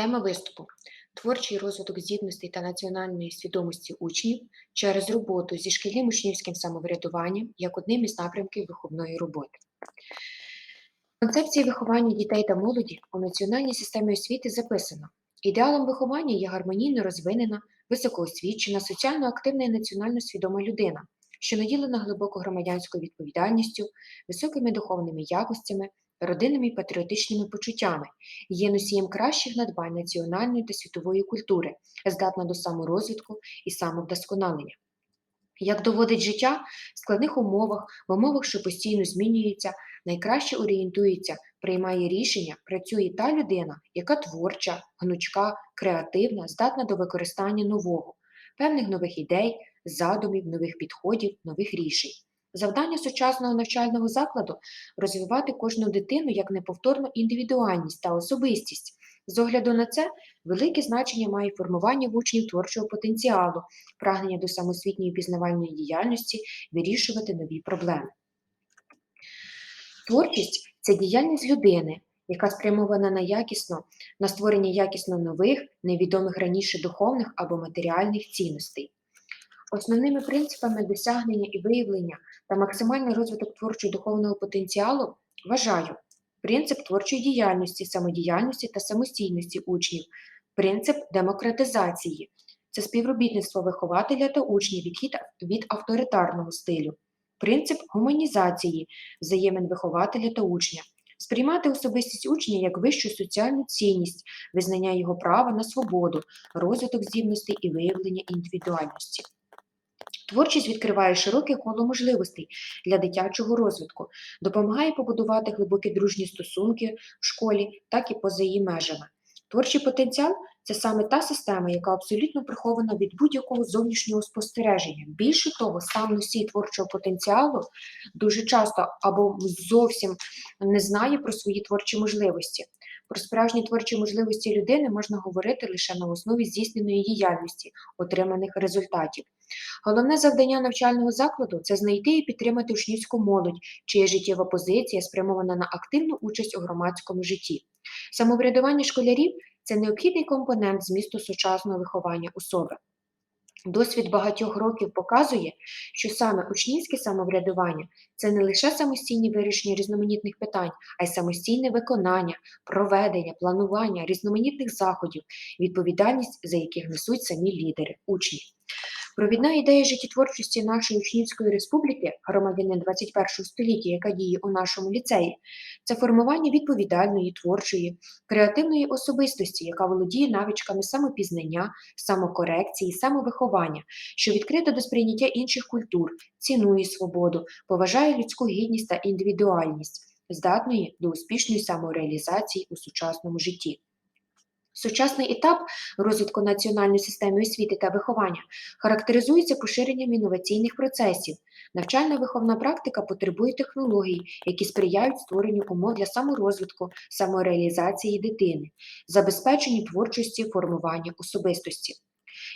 Тема виступу творчий розвиток здібностей та національної свідомості учнів через роботу зі шкільним учнівським самоврядуванням як одним із напрямків виховної роботи. Концепції виховання дітей та молоді у національній системі освіти записано: ідеалом виховання є гармонійно розвинена, високоосвічена, соціально активна і національно свідома людина, що наділена глибоко громадянською відповідальністю, високими духовними якостями, родинними і патріотичними почуттями, є носієм кращих надбань національної та світової культури, здатна до саморозвитку і самовдосконалення. Як доводить життя, в складних умовах, в умовах, що постійно змінюються, найкраще орієнтується, приймає рішення, працює та людина, яка творча, гнучка, креативна, здатна до використання нового, певних нових ідей, задумів, нових підходів, нових рішень. Завдання сучасного навчального закладу розвивати кожну дитину як неповторну індивідуальність та особистість. З огляду на це велике значення має формування в учнів творчого потенціалу, прагнення до самосвітньої пізнавальної діяльності, вирішувати нові проблеми. Творчість це діяльність людини, яка спрямована на якісно, на створення якісно нових, невідомих раніше духовних або матеріальних цінностей. Основними принципами досягнення і виявлення та максимальний розвиток творчого духовного потенціалу вважаю принцип творчої діяльності, самодіяльності та самостійності учнів, принцип демократизації це співробітництво вихователя та учнів відхід від авторитарного стилю, принцип гуманізації взаємин вихователя та учня. Сприймати особистість учня як вищу соціальну цінність, визнання його права на свободу, розвиток здібностей і виявлення індивідуальності. Творчість відкриває широке коло можливостей для дитячого розвитку, допомагає побудувати глибокі дружні стосунки в школі, так і поза її межами. Творчий потенціал це саме та система, яка абсолютно прихована від будь-якого зовнішнього спостереження. Більше того, сам носій творчого потенціалу дуже часто або зовсім не знає про свої творчі можливості. Про справжні творчі можливості людини можна говорити лише на основі здійсненої діяльності, отриманих результатів. Головне завдання навчального закладу це знайти і підтримати учнівську молодь, чия життєва позиція спрямована на активну участь у громадському житті. Самоврядування школярів це необхідний компонент змісту сучасного виховання особи. Досвід багатьох років показує, що саме учнівське самоврядування це не лише самостійне вирішення різноманітних питань, а й самостійне виконання, проведення, планування різноманітних заходів, відповідальність за яких несуть самі лідери, учні. Провідна ідея життєтворчості нашої учнівської республіки, громадянин 21 століття, яка діє у нашому ліцеї, це формування відповідальної, творчої, креативної особистості, яка володіє навичками самопізнання, самокорекції, самовиховання, що відкрита до сприйняття інших культур, цінує свободу, поважає людську гідність та індивідуальність, здатної до успішної самореалізації у сучасному житті. Сучасний етап розвитку національної системи освіти та виховання характеризується поширенням інноваційних процесів. Навчальна виховна практика потребує технологій, які сприяють створенню умов для саморозвитку, самореалізації дитини, забезпеченню творчості, формування особистості.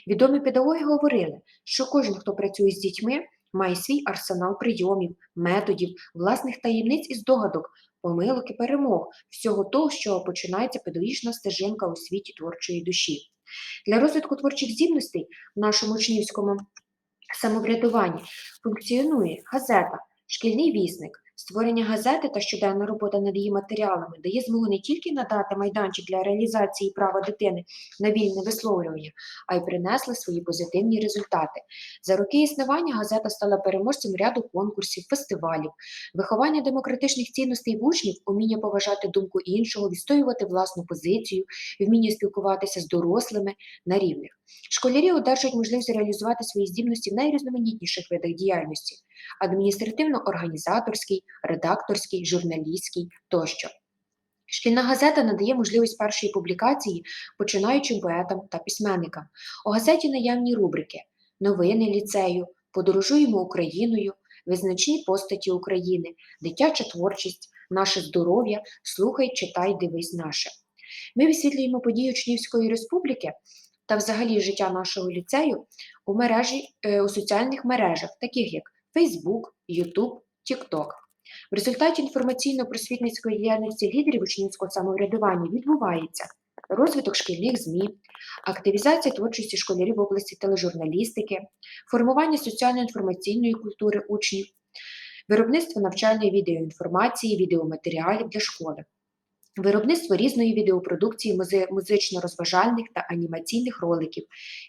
Відомі педагоги говорили, що кожен, хто працює з дітьми, має свій арсенал прийомів, методів, власних таємниць і здогадок, помилок і перемог, всього того, що починається педагогічна стежинка у світі творчої душі. Для розвитку творчих здібностей в нашому учнівському самоврядуванні функціонує газета, шкільний вісник. Створення газети та щоденна робота над її матеріалами дає змогу не тільки надати майданчик для реалізації права дитини на вільне висловлювання, а й принесли свої позитивні результати. За роки існування газета стала переможцем ряду конкурсів, фестивалів, виховання демократичних цінностей в учнів, уміння поважати думку іншого, відстоювати власну позицію, вміння спілкуватися з дорослими на рівних. Школярі одержують можливість реалізувати свої здібності в найрізноманітніших видах діяльності адміністративно-організаторський, редакторський, журналістський тощо. Шкільна газета надає можливість першої публікації починаючим поетам та письменникам. У газеті наявні рубрики Новини ліцею, Подорожуємо Україною, Визначні постаті України, Дитяча творчість, Наше здоров'я, Слухай, читай, дивись наше. Ми висвітлюємо події Учнівської республіки та взагалі життя нашого ліцею у мережі, е, у соціальних мережах, таких як Facebook, YouTube, TikTok. В результаті інформаційно-просвітницької діяльності лідерів учнівського самоврядування відбувається розвиток шкільних ЗМІ, активізація творчості школярів в області тележурналістики, формування соціально-інформаційної культури учнів, виробництво навчальної відеоінформації, відеоматеріалів для школи. Виробництво різної відеопродукції, музично-розважальних та анімаційних роликів,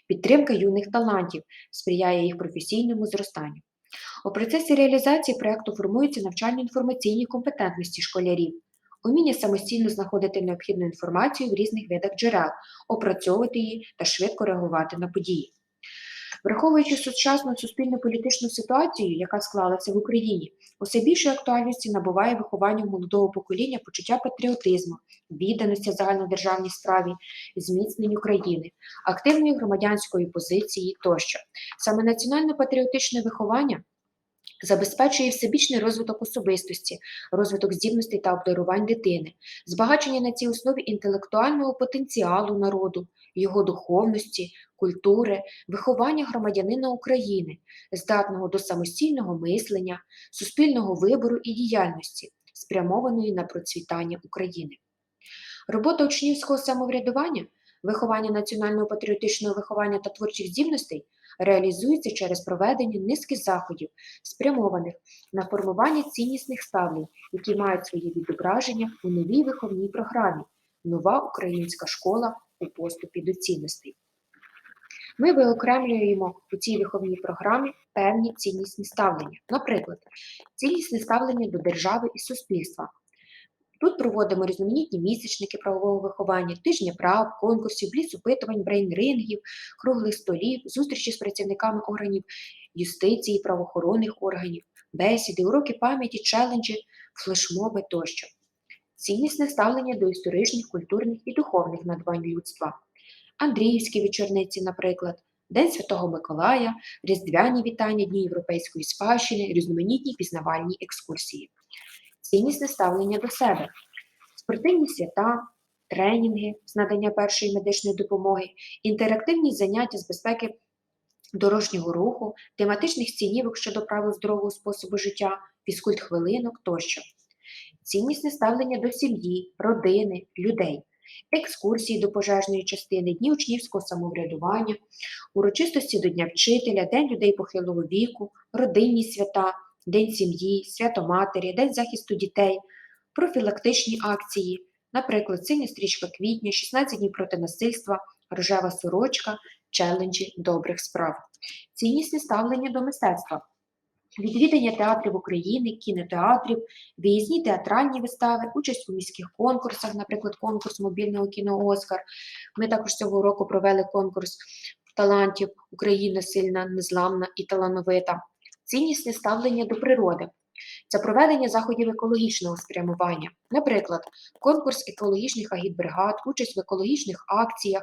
підтримка юних талантів сприяє їх професійному зростанню. У процесі реалізації проєкту формуються навчально-інформаційні компетентності школярів, уміння самостійно знаходити необхідну інформацію в різних видах джерел, опрацьовувати її та швидко реагувати на події. Враховуючи сучасну суспільно-політичну ситуацію, яка склалася в Україні, усе більшої актуальності набуває виховання молодого покоління почуття патріотизму, відданості загальнодержавній справі, зміцненню країни, активної громадянської позиції тощо. Саме національно-патріотичне виховання забезпечує всебічний розвиток особистості, розвиток здібностей та обдарувань дитини, збагачення на цій основі інтелектуального потенціалу народу, його духовності, культури, виховання громадянина України, здатного до самостійного мислення, суспільного вибору і діяльності, спрямованої на процвітання України. Робота учнівського самоврядування, виховання національного патріотичного виховання та творчих здібностей реалізується через проведення низки заходів, спрямованих на формування ціннісних ставлень, які мають своє відображення у новій виховній програмі Нова українська школа у поступі до цінностей. Ми виокремлюємо у цій виховній програмі певні ціннісні ставлення. Наприклад, ціннісне ставлення до держави і суспільства. Тут проводимо різноманітні місячники правового виховання, тижня прав, конкурсів, бліц-опитувань, брейн-рингів, круглих столів, зустрічі з працівниками органів юстиції, правоохоронних органів, бесіди, уроки пам'яті, челенджі, флешмоби тощо. Ціннісне ставлення до історичних, культурних і духовних надбань людства. Андріївські вечорниці, наприклад, День Святого Миколая, Різдвяні вітання, Дні Європейської спадщини, різноманітні пізнавальні екскурсії. Ціннісне ставлення до себе, спортивні свята, тренінги з надання першої медичної допомоги, інтерактивні заняття з безпеки дорожнього руху, тематичних стінівок щодо правил здорового способу життя, фізкульт хвилинок тощо. Ціннісне ставлення до сім'ї, родини, людей, екскурсії до пожежної частини, дні учнівського самоврядування, урочистості до Дня вчителя, День людей похилого віку, родинні свята, День сім'ї, свято матері, День захисту дітей, профілактичні акції, наприклад, синя стрічка квітня, 16 днів проти насильства, рожева сорочка, челенджі добрих справ, ціннісне ставлення до мистецтва. Відвідання театрів України, кінотеатрів, виїзні театральні вистави, участь у міських конкурсах, наприклад, конкурс мобільного кіно Оскар. Ми також цього року провели конкурс талантів Україна сильна, незламна і талановита. Ціннісне ставлення до природи. Це проведення заходів екологічного спрямування, наприклад, конкурс екологічних агітбригад, участь в екологічних акціях,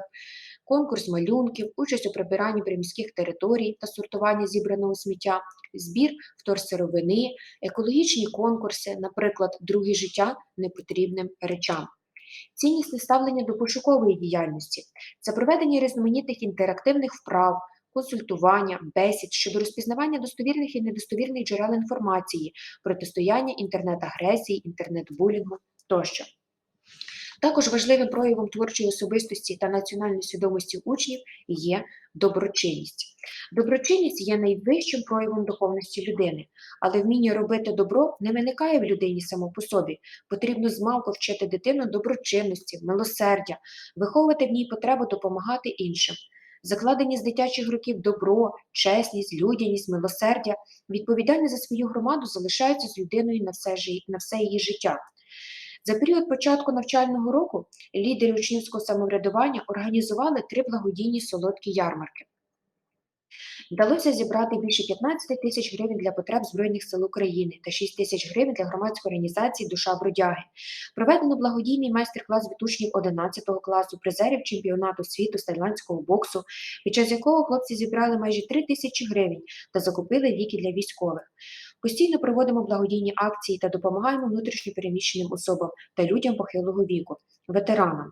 конкурс малюнків, участь у прибиранні приміських територій та сортуванні зібраного сміття, збір вторсировини, екологічні конкурси, наприклад, друге життя непотрібним речам. Ціннісне ставлення до пошукової діяльності це проведення різноманітних інтерактивних вправ, консультування, бесід щодо розпізнавання достовірних і недостовірних джерел інформації, протистояння інтернет-агресії, інтернет-булінгу тощо. Також важливим проявом творчої особистості та національної свідомості учнів є доброчинність. Доброчинність є найвищим проявом духовності людини, але вміння робити добро не виникає в людині само по собі. Потрібно змалку вчити дитину доброчинності, милосердя, виховувати в ній потребу допомагати іншим. Закладені з дитячих років добро, чесність, людяність, милосердя, відповідальність за свою громаду залишаються з людиною на все, на все її життя. За період початку навчального року лідери учнівського самоврядування організували три благодійні солодкі ярмарки. Вдалося зібрати більше 15 тисяч гривень для потреб Збройних сил України та 6 тисяч гривень для громадської організації Душа бродяги. Проведено благодійний майстер-клас від учнів 11 класу, призерів чемпіонату світу з тайландського боксу, під час якого хлопці зібрали майже 3 тисячі гривень та закупили ліки для військових. Постійно проводимо благодійні акції та допомагаємо внутрішньо переміщеним особам та людям похилого віку, ветеранам.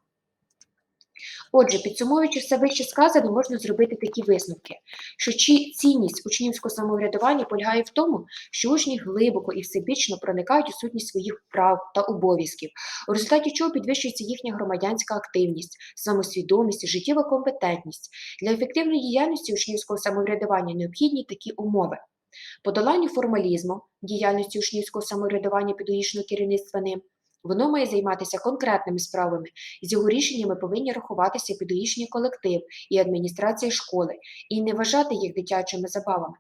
Отже, підсумовуючи все вище сказане, можна зробити такі висновки, що цінність учнівського самоврядування полягає в тому, що учні глибоко і всебічно проникають у сутність своїх прав та обов'язків, у результаті чого підвищується їхня громадянська активність, самосвідомість, життєва компетентність. Для ефективної діяльності учнівського самоврядування необхідні такі умови. Подоланню формалізму, діяльності учнівського самоврядування педагогічного керівництва ним, Воно має займатися конкретними справами, з його рішеннями повинні рахуватися педагогічний колектив і адміністрація школи, і не вважати їх дитячими забавами.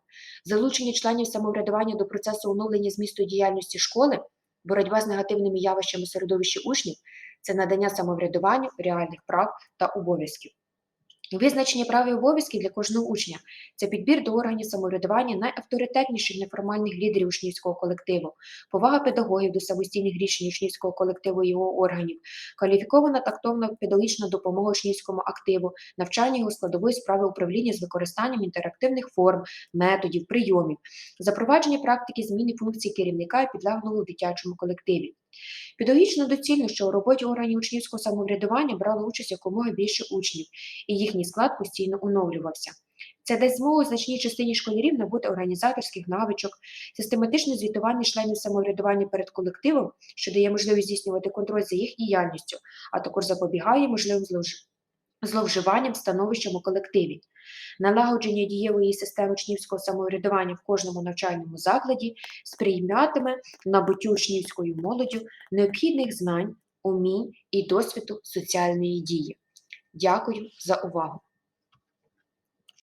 Залучення членів самоврядування до процесу оновлення змісту діяльності школи, боротьба з негативними явищами середовища учнів це надання самоврядуванню реальних прав та обов'язків. Визначення прав і обов'язків для кожного учня це підбір до органів самоврядування найавторитетніших неформальних лідерів учнівського колективу, повага педагогів до самостійних рішень учнівського колективу і його органів, кваліфікована тактовна педагогічна допомога учнівському активу, навчання його складової справи управління з використанням інтерактивних форм, методів, прийомів, запровадження практики зміни функцій керівника і підлеглого в дитячому колективі. Педагогічно доцільно, що у роботі органів учнівського самоврядування брало участь якомога більше учнів, і їхній склад постійно оновлювався. Це дасть змогу значній частині школярів набути організаторських навичок, систематичне звітування членів самоврядування перед колективом, що дає можливість здійснювати контроль за їх діяльністю, а також запобігає можливим зловж- зловживанням становищем у колективі. Налагодження дієвої системи учнівського самоврядування в кожному навчальному закладі сприйматиме набуттю учнівською молоддю необхідних знань, умінь і досвіду соціальної дії. Дякую за увагу!